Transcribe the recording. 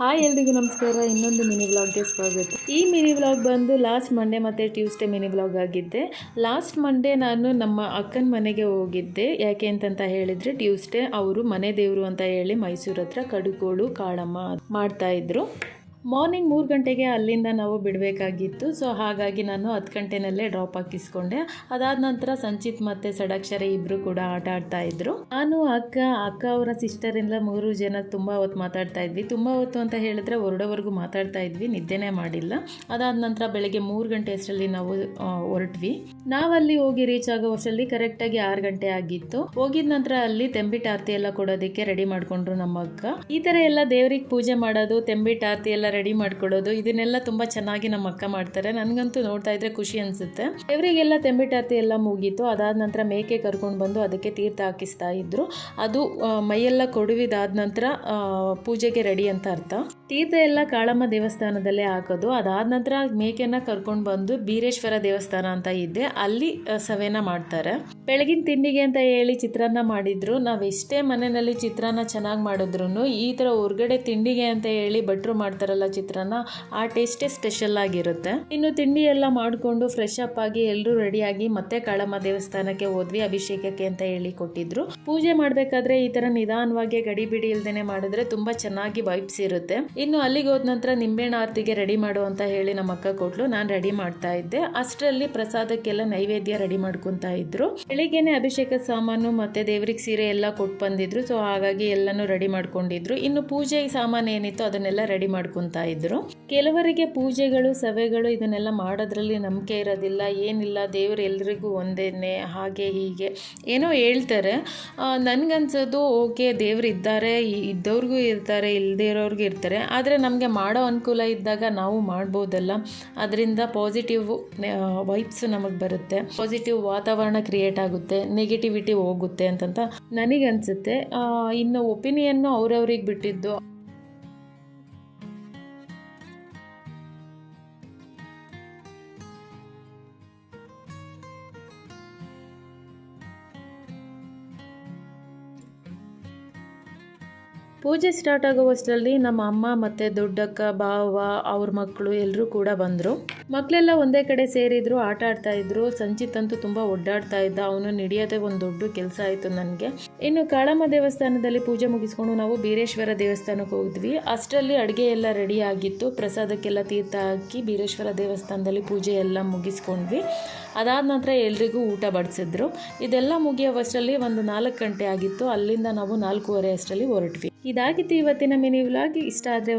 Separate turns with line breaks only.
Hi ಎಲ್ರಿಗೂ ನಮಸ್ಕಾರ, ಇನ್ನೊಂದು ಮಿನಿ ವ್ಲಾಗ್ಗೆ ಸ್ವಾಗತ. ಈ ಮಿನಿ ವ್ಲಾಗ್ ಬಂದು ಲಾಸ್ಟ್ ಮಂಡೇ ಮತ್ತು ಟ್ಯೂಸ್ಡೇ ಮಿನಿ ವ್ಲಾಗ್ ಆಗಿದ್ದೆ. ಲಾಸ್ಟ್ ಮಂಡೇ ನಾನು ನಮ್ಮ ಅಕ್ಕನ ಮನೆಗೆ ಹೋಗಿದ್ದೆ. ಯಾಕೆ ಅಂತ ಹೇಳಿದರೆ ಟ್ಯೂಸ್ಡೇ ಅವರು ಮನೆ ದೇವರು ಅಂತ ಹೇಳಿ ಮೈಸೂರು ಹತ್ರ ಕಡುಗೋಳು ಕಾಳಮ್ಮ ಮಾಡ್ತಾ ಇದ್ರು. ಮಾರ್ನಿಂಗ್ ಮೂರು ಗಂಟೆಗೆ ಅಲ್ಲಿಂದ ನಾವು ಬಿಡಬೇಕಾಗಿತ್ತು. ಸೊ ಹಾಗಾಗಿ ನಾನು ಹತ್ತು ಗಂಟೆನಲ್ಲೇ ಡ್ರಾಪ್ ಹಾಕಿಸ್ಕೊಂಡೆ. ಅದಾದ ನಂತರ ಸಂಚಿತ್ ಮತ್ತು ಸಡಾಕ್ಷರ ಇಬ್ಬರು ಕೂಡ ಆಟ ಆಡ್ತಾ ಇದ್ರು. ನಾನು, ಅಕ್ಕ ಅಕ್ಕ ಅವರ ಸಿಸ್ಟರ್ ಇಂದ ಮೂರು ಜನ ತುಂಬ ಹೊತ್ತು ಮಾತಾಡ್ತಾ ಇದ್ವಿ. ತುಂಬ ಹೊತ್ತು ಅಂತ ಹೇಳಿದ್ರೆ ಹೊರಡೋವರೆಗೂ ಮಾತಾಡ್ತಾ ಇದ್ವಿ, ನಿದ್ದೆನೇ ಮಾಡಿಲ್ಲ. ಅದಾದ ನಂತರ ಬೆಳಗ್ಗೆ ಮೂರು ಗಂಟೆ ಅಷ್ಟರಲ್ಲಿ ನಾವು ಹೊರಟ್ವಿ. ನಾವಲ್ಲಿ ಹೋಗಿ ರೀಚ್ ಆಗೋ ಅಷ್ಟರಲ್ಲಿ ಕರೆಕ್ಟಾಗಿ ಆರು ಗಂಟೆ ಆಗಿತ್ತು. ಹೋಗಿದ ನಂತರ ಅಲ್ಲಿ ತೆಂಬಿಟ್ ಆರತಿ ಎಲ್ಲ ಕೊಡೋದಕ್ಕೆ ರೆಡಿ ಮಾಡ್ಕೊಂಡ್ರು ನಮ್ಮ ಅಕ್ಕ. ಈ ತರ ಎಲ್ಲ ದೇವರಿಗೆ ಪೂಜೆ ಮಾಡೋದು ತೆಂಬಿಟ್ ಆರತಿ ಎಲ್ಲ ರೆಡಿ ಮಾಡ್ಕೊಳ್ಳೋದು. ಇದನ್ನೆಲ್ಲ ತುಂಬಾ ಚೆನ್ನಾಗಿ ನಮ್ಮ ಅಕ್ಕ ಮಾಡ್ತಾರೆ. ನನಗಂತೂ ನೋಡ್ತಾ ಇದ್ರೆ ಖುಷಿ ಅನ್ಸುತ್ತೆ. ದೇವರಿಗೆಲ್ಲ ತೆಂಬಿಟಾತಿ ಎಲ್ಲ ಮುಗೀತು. ಅದಾದ ನಂತರ ಮೇಕೆ ಕರ್ಕೊಂಡು ಬಂದು ಅದಕ್ಕೆ ತೀರ್ಥ ಹಾಕಿಸ್ತಾ ಇದ್ರು. ಅದು ಮೈಯೆಲ್ಲ ಕೊಡುವಿದಾದ ನಂತರ ಪೂಜೆಗೆ ರೆಡಿ ಅಂತ ಅರ್ಥ. ತೀರ್ಥ ಎಲ್ಲ ಕಾಳಮ್ಮ ದೇವಸ್ಥಾನದಲ್ಲೇ ಹಾಕೋದು. ಅದಾದ ನಂತರ ಮೇಕೆನ ಕರ್ಕೊಂಡು ಬಂದು ಬೀರೇಶ್ವರ ದೇವಸ್ಥಾನ ಅಂತ ಇದ್ದೆ ಅಲ್ಲಿ ಸವೆನ ಮಾಡ್ತಾರೆ. ಬೆಳಗಿನ ತಿಂಡಿಗೆ ಅಂತ ಹೇಳಿ ಚಿತ್ರಾನ್ನ ಮಾಡಿದ್ರು. ನಾವೆಷ್ಟೇ ಮನೆಯಲ್ಲಿ ಚಿತ್ರಾನ್ನ ಚೆನ್ನಾಗಿ ಮಾಡಿದ್ರು ಈ ಥರ ಹೊರ್ಗಡೆ ತಿಂಡಿಗೆ ಅಂತ ಹೇಳಿ ಭಟ್ರು ಮಾಡ್ತಾರಲ್ಲ ಚಿತ್ರಾನ್ನ ಆ ಟೇಸ್ಟೇ ಸ್ಪೆಷಲ್ ಆಗಿರುತ್ತೆ. ಇನ್ನು ತಿಂಡಿ ಎಲ್ಲ ಮಾಡಿಕೊಂಡು ಫ್ರೆಶ್ ಅಪ್ ಆಗಿ ಎಲ್ಲರೂ ರೆಡಿಯಾಗಿ ಮತ್ತೆ ಕಾಳಮ್ಮ ದೇವಸ್ಥಾನಕ್ಕೆ ಹೋದ್ವಿ, ಅಭಿಷೇಕಕ್ಕೆ ಅಂತ ಹೇಳಿ ಕೊಟ್ಟಿದ್ರು. ಪೂಜೆ ಮಾಡಬೇಕಾದ್ರೆ ಈ ತರ ನಿಧಾನವಾಗಿ ಗಡಿಬಿಡಿ ಇಲ್ದೇನೆ ಮಾಡಿದ್ರೆ ತುಂಬಾ ಚೆನ್ನಾಗಿ ವೈಬ್ಸ್ ಇರುತ್ತೆ. ಇನ್ನು ಅಲ್ಲಿಗೆ ಹೋದ ನಂತರ ನಿಂಬೆಣ್ಣ ಆರತಿಗೆ ರೆಡಿ ಮಾಡು ಅಂತ ಹೇಳಿ ನಮ್ಮ ಅಕ್ಕ ಕೊಟ್ಲು, ನಾನು ರೆಡಿ ಮಾಡ್ತಾ ಇದ್ದೆ. ಅಷ್ಟರಲ್ಲಿ ಪ್ರಸಾದಕ್ಕೆಲ್ಲ ನೈವೇದ್ಯ ರೆಡಿ ಮಾಡ್ಕೊಂತ ಇದ್ರು. ಬೆಳಿಗ್ಗೆನೆ ಅಭಿಷೇಕ ಸಾಮಾನು ಮತ್ತೆ ದೇವ್ರಿಗೆ ಸೀರೆ ಎಲ್ಲ ಕೊಟ್ಟು ಬಂದಿದ್ರು ಸೊ ಹಾಗಾಗಿ ಎಲ್ಲಾನು ರೆಡಿ ಮಾಡ್ಕೊಂಡಿದ್ರು. ಇನ್ನು ಪೂಜೆ ಸಾಮಾನು ಏನಿತ್ತು ಅದನ್ನೆಲ್ಲ ರೆಡಿ ಮಾಡ್ಕೊಂತಾ ಇದ್ರು. ಕೆಲವರಿಗೆ ಪೂಜೆಗಳು, ಸಭೆಗಳು ಇದನ್ನೆಲ್ಲ ಮಾಡೋದ್ರಲ್ಲಿ ನಂಬಿಕೆ ಇರೋದಿಲ್ಲ. ಏನಿಲ್ಲ, ದೇವರು ಎಲ್ರಿಗೂ ಒಂದೇನೆ, ಹಾಗೆ ಹೀಗೆ. ಏನೋ ಹೇಳ್ತಾರೆ. ನನಗನ್ಸೋದು, ಓಕೆ, ದೇವ್ರು ಇದ್ದಾರೆ ಇದ್ದವ್ರಿಗೂ ಇರ್ತಾರೆ ಇಲ್ಲದೇ ಇರೋರ್ಗೂ ಇರ್ತಾರೆ. ಆದರೆ ನಮಗೆ ಮಾಡೋ ಅನುಕೂಲ ಇದ್ದಾಗ ನಾವು ಮಾಡ್ಬೋದಲ್ಲ. ಅದರಿಂದ ಪಾಸಿಟಿವ್ ವೈಬ್ಸ್ ನಮಗೆ ಬರುತ್ತೆ. ಪಾಸಿಟಿವ್ ವಾತಾವರಣ ಕ್ರಿಯೇಟ್ ಆಗುತ್ತೆ. ನೆಗೆಟಿವಿಟಿ ಹೋಗುತ್ತೆ ಅಂತಂತ ನನಗನ್ಸುತ್ತೆ. ಇನ್ನು ಒಪಿನಿಯನ್ನು ಅವ್ರವ್ರಿಗೆ ಬಿಟ್ಟಿದ್ದು. ಪೂಜೆ ಸ್ಟಾರ್ಟ್ ಆಗುವಷ್ಟರಲ್ಲಿ ನಮ್ಮ ಅಮ್ಮ ಮತ್ತು ದೊಡ್ಡಕ್ಕ ಬಾವ ಅವ್ರ ಮಕ್ಕಳು ಎಲ್ಲರೂ ಕೂಡ ಬಂದರು. ಮಕ್ಕಳೆಲ್ಲ ಒಂದೇ ಕಡೆ ಸೇರಿದ್ರು, ಆಟ ಆಡ್ತಾ ಇದ್ರು. ಸಂಚಿತ್ ಅಂತೂ ತುಂಬ ಒಡ್ಡಾಡ್ತಾ ಇದ್ದ. ಅವನು ನಡೆಯೋದೇ ಒಂದು ದೊಡ್ಡ ಕೆಲಸ ಆಯಿತು ನನಗೆ. ಇನ್ನು ಕಾಳಮ್ಮ ದೇವಸ್ಥಾನದಲ್ಲಿ ಪೂಜೆ ಮುಗಿಸ್ಕೊಂಡು ನಾವು ಬೀರೇಶ್ವರ ದೇವಸ್ಥಾನಕ್ಕೆ ಹೋಗಿದ್ವಿ ಅಷ್ಟರಲ್ಲಿ ಅಡುಗೆ ಎಲ್ಲ ರೆಡಿ ಆಗಿತ್ತು. ಪ್ರಸಾದಕ್ಕೆಲ್ಲ ತೀರ್ಥ ಹಾಕಿ ಬೀರೇಶ್ವರ ದೇವಸ್ಥಾನದಲ್ಲಿ ಪೂಜೆ ಎಲ್ಲ ಮುಗಿಸ್ಕೊಂಡ್ವಿ. ಅದಾದ ನಂತರ ಎಲ್ರಿಗೂ ಊಟ ಬಡಿಸಿದ್ರು. ಇದೆಲ್ಲ ಮುಗಿಯೋವಷ್ಟರಲ್ಲಿ ಒಂದು ನಾಲ್ಕು ಗಂಟೆ ಆಗಿತ್ತು. ಅಲ್ಲಿಂದ ನಾವು ನಾಲ್ಕೂವರೆ ಅಷ್ಟರಲ್ಲಿ ಹೊರಟ್ವಿ. ಇದಾಗಿತ್ತು ಇವತ್ತಿನ ಮಿನಿ ವ್ಲಾಗ್. ಇಷ್ಟ ಆದರೆ